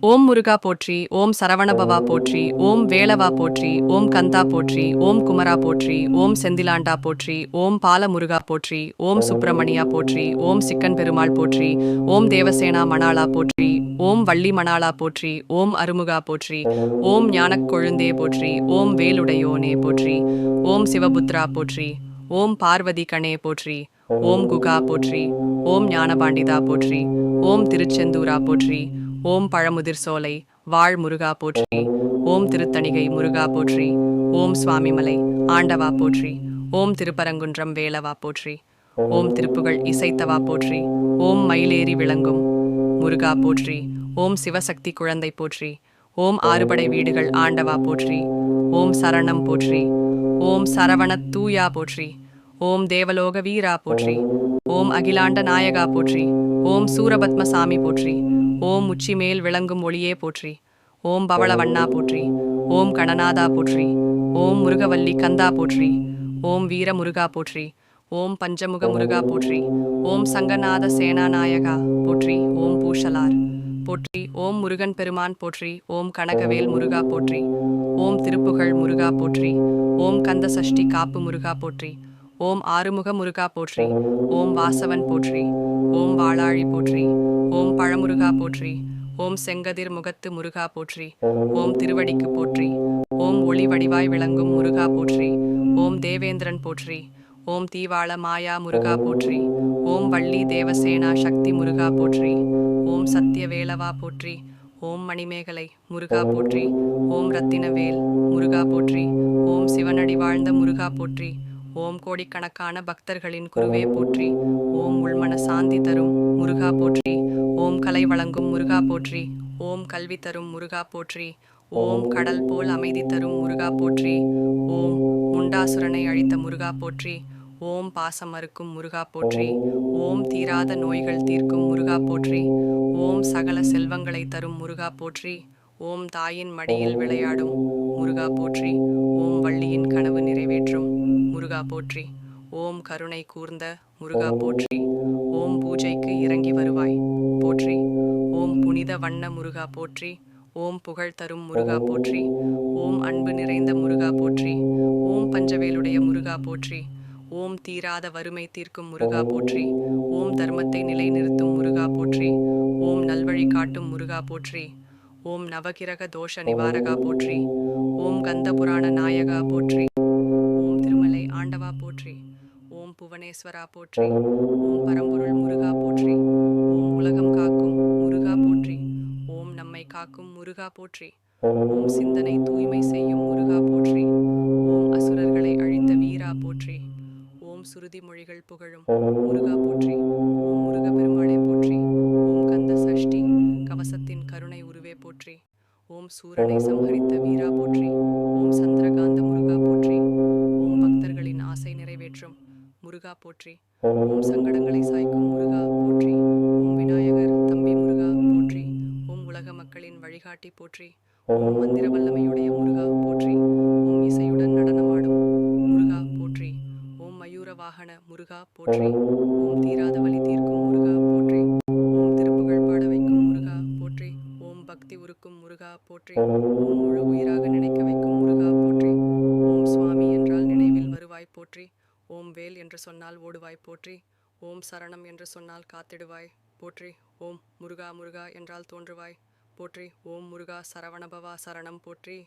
ஓம் முருகா போற்றி ஓம் சரவணபவா போற்றி ஓம் வேலவா போற்றி ஓம் கந்தா போற்றி ஓம் குமரா போற்றி ஓம் செந்திலாண்டா போற்றி ஓம் பாலமுருகா போற்றி ஓம் சுப்பிரமணியா போற்றி ஓம் சிக்கன் பெருமாள் போற்றி ஓம் தேவசேனா மணாளா போற்றி ஓம் வள்ளி மணாளா போற்றி ஓம் அருமுகா போற்றி ஓம் ஞானக் கொழுந்தே போற்றி ஓம் வேலுடையோனே போற்றி ஓம் சிவபுத்ரா போற்றி ஓம் பார்வதி கணே போற்றி ஓம் குகா போற்றி ஓம் ஞானபாண்டிதா போற்றி ஓம் திருச்செந்தூரா போற்றி ஓம் பழமுதிர் சோலை வாழ் முருகா போற்றி ஓம் திருத்தணிகை முருகா போற்றி ஓம் சுவாமிமலை ஆண்டவா போற்றி ஓம் திருப்பரங்குன்றம் வேலவா போற்றி ஓம் திருப்புகள் இசைத்தவா போற்றி ஓம் மயிலேறி விளங்கும் முருகா போற்றி ஓம் சிவசக்தி குழந்தை போற்றி ஓம் ஆறுபடை வீடுகள் ஆண்டவா போற்றி ஓம் சரணம் போற்றி ஓம் சரவணத் தூயா போற்றி ஓம் தேவலோக வீரா போற்றி ஓம் அகிலாண்ட நாயகா போற்றி ஓம் சூரபத்மசாமி போற்றி ஓம் உச்சி மேல் விளங்கும் ஒளியே போற்றி ஓம் பவளவண்ணா போற்றி ஓம் கணநாதா போற்றி ஓம் முருகவல்லி கந்தா போற்றி ஓம் வீர முருகா போற்றி ஓம் பஞ்சமுக முருகா போற்றி ஓம் சங்கநாத சேனாநாயகா போற்றி ஓம் பூஷலார் போற்றி ஓம் முருகன் பெருமான் போற்றி ஓம் கனகவேல் முருகா போற்றி ஓம் திருப்புகழ் முருகா போற்றி ஓம் கந்த சஷ்டி காப்பு முருகா போற்றி ஓம் ஆறுமுக முருகா போற்றி ஓம் வாசவன் போற்றி ஓம் வாளாழி போற்றி ஓம் பழமுருகா போற்றி ஓம் செங்கதிர் முகத்து முருகா போற்றி ஓம் திருவடிக்கு போற்றி ஓம் ஒளி வடிவாய் விளங்கும் முருகா போற்றி ஓம் தேவேந்திரன் போற்றி ஓம் தீவாள மாயா முருகா போற்றி ஓம் வள்ளி தேவசேனா சக்தி முருகா போற்றி ஓம் சத்திய போற்றி ஓம் மணிமேகலை முருகா போற்றி ஓம் ரத்தினவேல் முருகா போற்றி ஓம் சிவனடி வாழ்ந்த முருகா போற்றி ஓம் கோடிக்கணக்கான பக்தர்களின் குருவே போற்றி ஓம் உள்மன சாந்தி தரும் முருகா போற்றி கலை வழங்கும் முருகா போற்றி ஓம் கல்வி தரும் முருகா போற்றி ஓம் கடல் போல் அமைதி தரும் முருகா போற்றி ஓம் முண்டாசுரனை அழித்த முருகா போற்றி ஓம் பாசம் அறுக்கும் முருகா போற்றி ஓம் தீராத நோய்கள் தீர்க்கும் முருகா போற்றி ஓம் சகல செல்வங்களை தரும் முருகா போற்றி ஓம் தாயின் மடியில் விளையாடும் முருகா போற்றி ஓம் வள்ளியின் கனவு நிறைவேற்றும் முருகா போற்றி ஓம் கருணை கூர்ந்த முருகா போற்றி ஓம் பூஜைக்கு இறங்கி வருவாய் புனித வண்ண முருகா போற்றி ஓம் புகழ் தரும் முருகா போற்றி ஓம் அன்பு நிறைந்த முருகா போற்றி ஓம் பஞ்சவேலுடைய முருகா போற்றி ஓம் தீராத வறுமை தீர்க்கும் முருகா போற்றி ஓம் தர்மத்தை நிலைநிறுத்தும் முருகா போற்றி ஓம் நல்வழி காட்டும் முருகா போற்றி ஓம் நவகிரக தோஷ நிவாரகா போற்றி ஓம் கந்த புராண நாயகா போற்றி ஓம் திருமலை ஆண்டவா போற்றி ஓம் புவனேஸ்வரா போற்றி ஓம் பரம்பு முருகா போற்றி. ஓம் சிந்தனை தூய்மை செய்யும் முருகா போற்றி. ஓம் அசுரர்களை அழிந்த வீரா போற்றி. ஓம் சுருதி மொழிகள் புகழும் முருகா போற்றி. ஓம் முருக பெருமாளே போற்றி. ஓம் கந்த சஷ்டி கவசத்தின் கருணை உருவே போற்றி. ஓம் சூரனை சம்ஹரித்த வீரா போற்றி. ஓம் சந்திரகாந்த முருகா போற்றி. ஓம் பக்தர்களின் ஆசை நிறைவேற்றும் முருகா போற்றி. ஓம் சங்கடங்களை சாய்க்கும் மக்களின் போற்றி ஓம் மந்திர வல்லமையுடைய முருகா போற்றி ஓம் இசையுடன் நடனமாடும் முருகா போற்றி ஓம் மயூர வாகன முருகா போற்றி ஓம் தீராத வழி தீர்க்கும் முருகா போற்றி ஓம் திருப்புகழ் பாட வைக்கும் முருகா போற்றி ஓம் பக்தி உருக்கும் முருகா போற்றி ஓம் முழு உயிராக நினைக்க வைக்கும் முருகா போற்றி ஓம் சுவாமி என்றால் நினைவில் வருவாய் போற்றி ஓம் வேல் என்று சொன்னால் ஓடுவாய் போற்றி ஓம் சரணம் என்று சொன்னால் காத்திடுவாய் போற்றி ஓம் முருகா முருகா என்றால் தோன்றுவாய் போற்றி. ஓம் முருகா சரவணபவா சரணம் போற்றி.